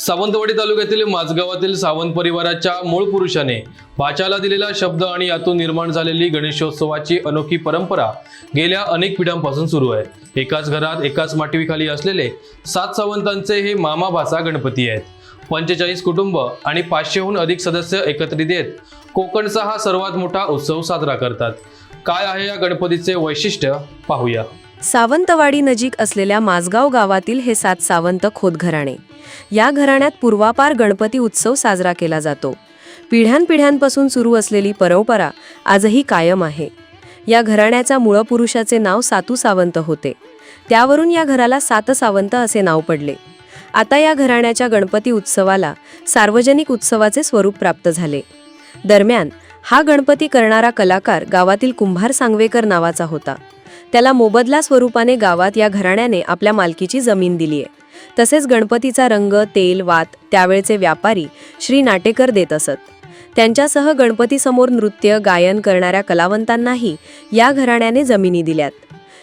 सावंतवाडी तालुक्यातील माझगावातील सावंत परिवाराच्या मूळ पुरुषाने भाच्याला दिलेला शब्द आणि यातून निर्माण झालेली गणेशोत्सवाची अनोखी परंपरा गेल्या अनेक पिढ्यांपासून सुरू आहे. एकाच घरात एकाच माटवीखाली असलेले सात सावंतांचे हे मामा भाचा गणपती आहेत. पंचेचाळीस कुटुंब आणि पाचशेहून अधिक सदस्य एकत्रित येत कोकणचा हा सर्वात मोठा उत्सव साजरा करतात. काय आहे या गणपतीचे वैशिष्ट्य? पाहूया. सावंतवाडी नजीक असलेल्या माझगाव गावातील हे सात सावंत खोतघराणे या घराण्यात पूर्वापार गणपती उत्सव साजरा केला जातो. पिढ्यानपिढ्यांपासून सुरू असलेली परंपरा आजही कायम आहे. या घराण्याच्या मूळपुरुषाचे नाव सातू सावंत होते. त्यावरून या घराला सात सावंत असे नाव पडले. आता या घराण्याच्या गणपती उत्सवाला सार्वजनिक उत्सवाचे स्वरूप प्राप्त झाले. दरम्यान हा गणपती करणारा कलाकार गावातील कुंभार सांगवेकर नावाचा होता. त्याला मोबदला स्वरूपाने गावात या घराण्याने आपल्या मालकीची जमीन दिली आहे. तसेच गणपतीचा रंग तेल वात त्यावेळचे व्यापारी श्री नाटेकर देत असत. त्यांच्यासह गणपतीसमोर नृत्य गायन करणाऱ्या कलावंतांनाही या घराण्याने जमिनी दिल्यात.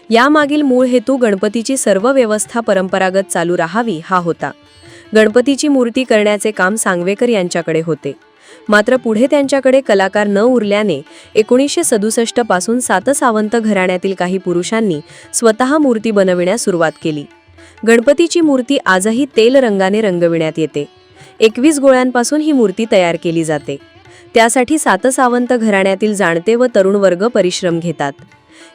यामागील मूळ हेतू गणपतीची सर्व व्यवस्था परंपरागत चालू राहावी हा होता. गणपतीची मूर्ती करण्याचे काम सांगवेकर यांच्याकडे होते. मात्र पुढे त्यांच्याकडे कलाकार न उरल्याने एकोणीसशे सदुसष्टपासून सातसावंत घराण्यातील काही पुरुषांनी स्वतः मूर्ती बनविण्यास सुरुवात केली. गणपतीची मूर्ती आजही तेल रंगाने रंगविण्यात येते. एकवीस गोळ्यांपासून ही मूर्ती तयार केली जाते. त्यासाठी सातसावंत घराण्यातील जाणते व तरुण वर्ग परिश्रम घेतात.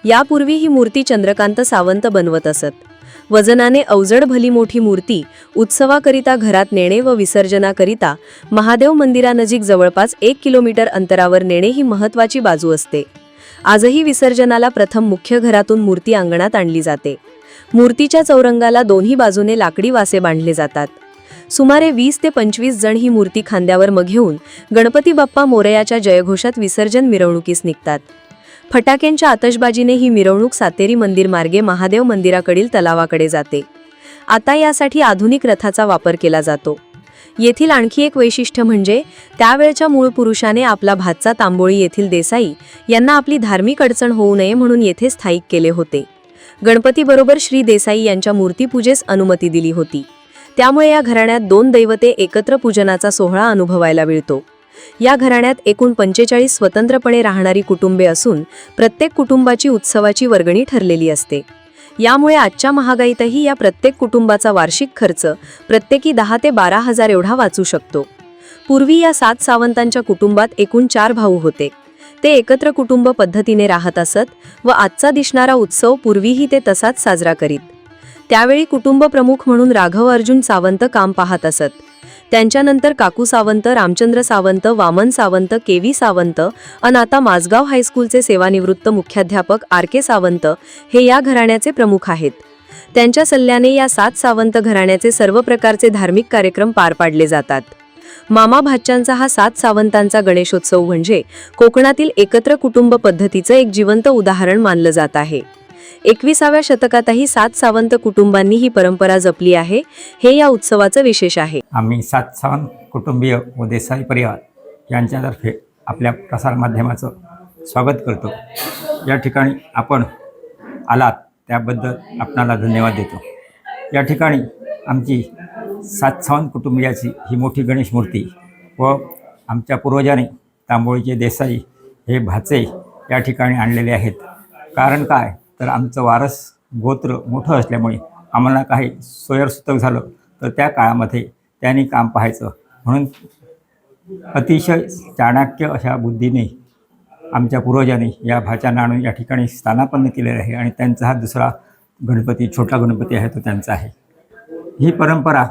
यापूर्वी ही मूर्ती चंद्रकांत सावंत बनवत असत. वजनाने अवजड भली मोठी मूर्ती उत्सवाकरिता घरात नेणे व विसर्जनाकरिता महादेव मंदिरानजीक जवळपास एक किलोमीटर अंतरावर नेणे ही महत्वाची बाजू असते. आजही विसर्जनाला प्रथम मुख्य घरातून मूर्ती अंगणात आणली जाते. मूर्तीच्या चौरंगाला दोन्ही बाजूने लाकडी वासे बांधले जातात. सुमारे वीस ते पंचवीस जण ही मूर्ती खांद्यावर मग घेऊन गणपती बाप्पा मोरयाच्या जयघोषात विसर्जन मिरवणुकीस निघतात. फटाक्यांच्या आतषबाजीने ही मिरवणूक सातेरी मंदिर मार्गे महादेव मंदिराकडील तलावाकडे जाते. आता यासाठी आधुनिक रथाचा वापर केला जातो. येथील आणखी एक वैशिष्ट्य म्हणजे त्यावेळच्या मूळ पुरुषाने आपला भातचा तांबोळी येथील देसाई यांना आपली धार्मिक अडचण होऊ नये म्हणून येथे स्थायिक केले होते. गणपतीबरोबर श्री देसाई यांच्या मूर्तीपूजेस अनुमती दिली होती. त्यामुळे या घराण्यात दोन दैवते एकत्र पूजनाचा सोहळा अनुभवायला मिळतो. या घराण्यात एकूण पंचेचाळीस स्वतंत्रपणे राहणारी कुटुंबे असून प्रत्येक कुटुंबाची उत्सवाची वर्गणी ठरलेली असते. यामुळे आजच्या महागाईतही या प्रत्येक कुटुंबाचा वार्षिक खर्च प्रत्येकी दहा ते बारा हजार एवढा वाचू शकतो. पूर्वी या सात सावंतांच्या कुटुंबात एकूण चार भाऊ होते. ते एकत्र कुटुंब पद्धतीने राहत असत व आजचा दिसणारा उत्सव पूर्वीही ते तसाच साजरा करीत. त्यावेळी कुटुंब प्रमुख म्हणून राघव अर्जुन सावंत काम पाहत असत. त्यांच्यानंतर काकू सावंत रामचंद्र सावंत वामन सावंत के व्ही सावंत अन आता माझगाव हायस्कूलचे सेवानिवृत्त मुख्याध्यापक आर के सावंत हे या घराण्याचे प्रमुख आहेत. त्यांच्या सल्ल्याने या सात सावंत घराण्याचे सर्व प्रकारचे धार्मिक कार्यक्रम पार पाडले जातात. मामा भाच्यांचा हा सात सावंतांचा गणेशोत्सव म्हणजे कोकणातील एकत्र कुटुंब पद्धतीचं एक जिवंत उदाहरण मानलं जात आहे. एकविसाव्या शतकातही सात सावंत कुटुंबांनी ही परंपरा जपली आहे. हे या उत्सवाचं विशेष आहे. आम्ही सात सावंत कुटुंबीय व देसाई परिवार यांच्यातर्फे आपल्या प्रसारमाध्यमाचं स्वागत करतो. या ठिकाणी आपण आलात त्याबद्दल आपणाला धन्यवाद देतो. या ठिकाणी आमची सात सावंत कुटुंबियाची ही मोठी गणेश मूर्ती व आमच्या पूर्वजाने तांबोळीचे देसाई हे भाचे या ठिकाणी आणलेले आहेत. कारण काय? तर आमचं वारस गोत्र मोठं असल्यामुळे आम्हाला काही सोयरसूतक झालं तर त्या काळामध्ये त्यांनी काम पाहायचं. म्हणून अतिशय चाणक्य अशा बुद्धीने आमच्या पूर्वजांनी या भाच्यांना आणून या ठिकाणी स्थानापन्न केलेलं आहे आणि त्यांचा हा दुसरा गणपती छोटा गणपती आहे तो त्यांचा आहे. ही परंपरा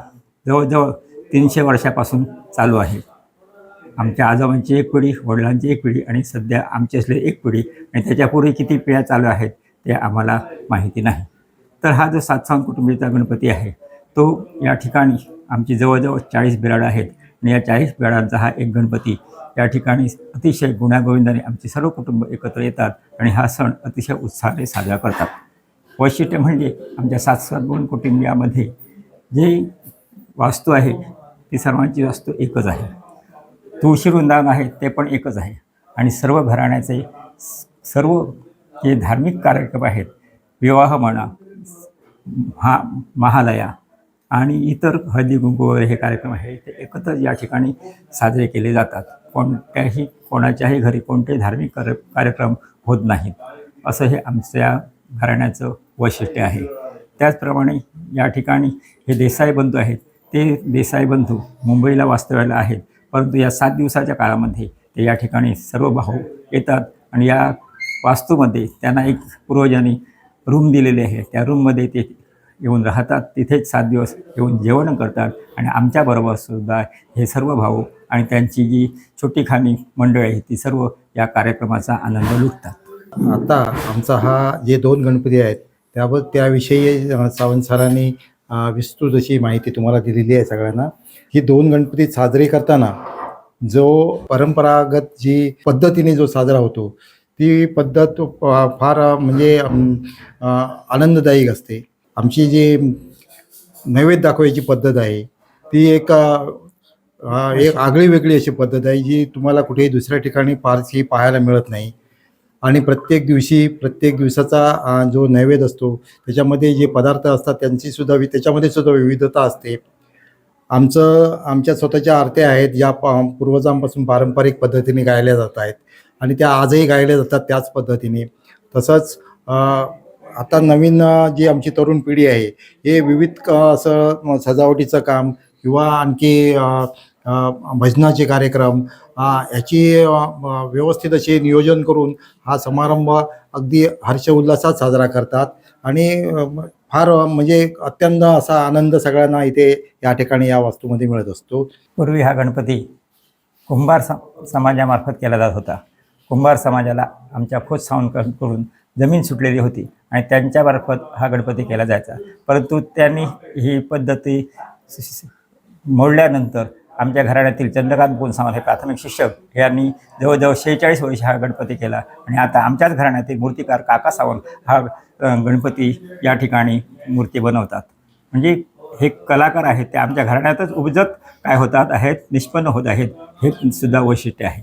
जवळजवळ तीनशे वर्षापासून चालू आहे. आमच्या आजोबांची एक पिढी वडिलांची एक पिढी आणि सध्या आमची असलेली एक पिढी आणि त्याच्यापूर्वी किती पिढ्या चालू आहेत ते आम्हाला माहिती नाही. तर हा जो सातसावंत कुटुंबीचा गणपती आहे तो या ठिकाणी आमची जवळजवळ चाळीस बिराडं आहेत. आणि या चाळीस बिराडांचा हा एक गणपती या ठिकाणी अतिशय गुण्यागोविंदाने आमचे सर्व कुटुंब एकत्र येतात आणि हा सण अतिशय उत्साहाने साजरा करतात. वैशिष्ट्य म्हणजे आमच्या सात गुण कुटुंबियामध्ये जे वास्तू आहे ती सर्वांची वास्तू एकच आहे. तुळशी वृंदावन आहे ते पण एकच आहे. आणि सर्व घराण्याचे स- सर्व जे धार्मिक कार्यक्रम आहेत विवाह म्हणा हा महालया आणि इतर हळदी कुंकू वगैरे हे कार्यक्रम आहे ते एकत्र या ठिकाणी साजरे केले जातात. कोणत्याही कोणाच्याही घरी कोणतेही धार्मिक कार्य कार्यक्रम होत नाहीत. असं हे आमच्या घराण्याचं वैशिष्ट्य आहे. त्याचप्रमाणे या ठिकाणी हे देसाई बंधू आहेत ते देसाई बंधू मुंबईला वास्तव्याला आहेत परंतु या सात दिवसाच्या काळामध्ये ते या ठिकाणी सर्व भाऊ येतात आणि या वास्तूमध्ये त्यांना एक पूर्वजांनी रूम दिलेली आहे. त्या रूममध्ये ते येऊन राहतात. तिथेच सात दिवस येऊन जेवण करतात आणि आमच्याबरोबर सुद्धा हे सर्व भाऊ आणि त्यांची जी छोटी खानी मंडळ आहे ती सर्व या कार्यक्रमाचा आनंद लुटतात. आता आमचा हा जे दोन गणपती आहेत त्यावर त्याविषयी सावंत सरांनी विस्तृत अशी माहिती तुम्हाला दिलेली आहे सगळ्यांना. ही दोन गणपती साजरे करताना जो परंपरागत जी पद्धतीने जो साजरा होतो ती पद्धत फ- फार म्हणजे आनंददायक असते. आमची जी नैवेद्य दाखवायची पद्धत आहे ती एक एक आगळी वेगळी अशी पद्धत आहे जी तुम्हाला कुठेही दुसऱ्या ठिकाणी फारशी पाहायला मिळत नाही. आणि प्रत्येक दिवशी प्रत्येक दिवसाचा जो नैवेद्य असतो त्याच्यामध्ये जे पदार्थ असतात त्यांची सुद्धा वि- त्याच्यामध्ये सुद्धा विविधता असते. आमचं आमच्या स्वतःच्या आरत्या आहेत ज्या पूर्वजांपासून पारंपरिक पद्धतीने गायल्या जात आहेत. आणि त्या आजही गायल्या जातात त्याच पद्धतीने. तसंच आता नवीन जी आमची तरुण पिढी आहे हे विविध क- असं सजावटीचं काम किंवा आणखी भजनाचे कार्यक्रम याची व्यवस्थित असे नियोजन करून हा समारंभ अगदी हर्ष उल्हासात साजरा करतात. आणि फार म्हणजे अत्यंत असा आनंद सगळ्यांना इथे या ठिकाणी या वास्तूमध्ये मिळत असतो. पूर्वी हा गणपती कुंभार समाजामार्फत केला जात होता. कुंभार समाजाला आमच्या खोत सावंतकडून जमीन सुटलेली होती आणि त्यांच्यामार्फत हा गणपती केला जायचा. परंतु त्यांनी ही पद्धती मोडल्यानंतर आमच्या घराण्यातील चंद्रकांत गोलसावंत हे प्राथमिक शिक्षक यांनी जवळजवळ शेहेचाळीस वर्ष हा गणपती केला आणि आता आमच्याच घराण्यातील मूर्तिकार काका सावंत हा गणपती या ठिकाणी मूर्ती बनवतात. म्हणजे हे कलाकार आहेत ते आमच्या घराण्यातच उपजत काय होतात आहेत निष्पन्न होत आहेत हे सुद्धा वैशिष्ट्य आहे.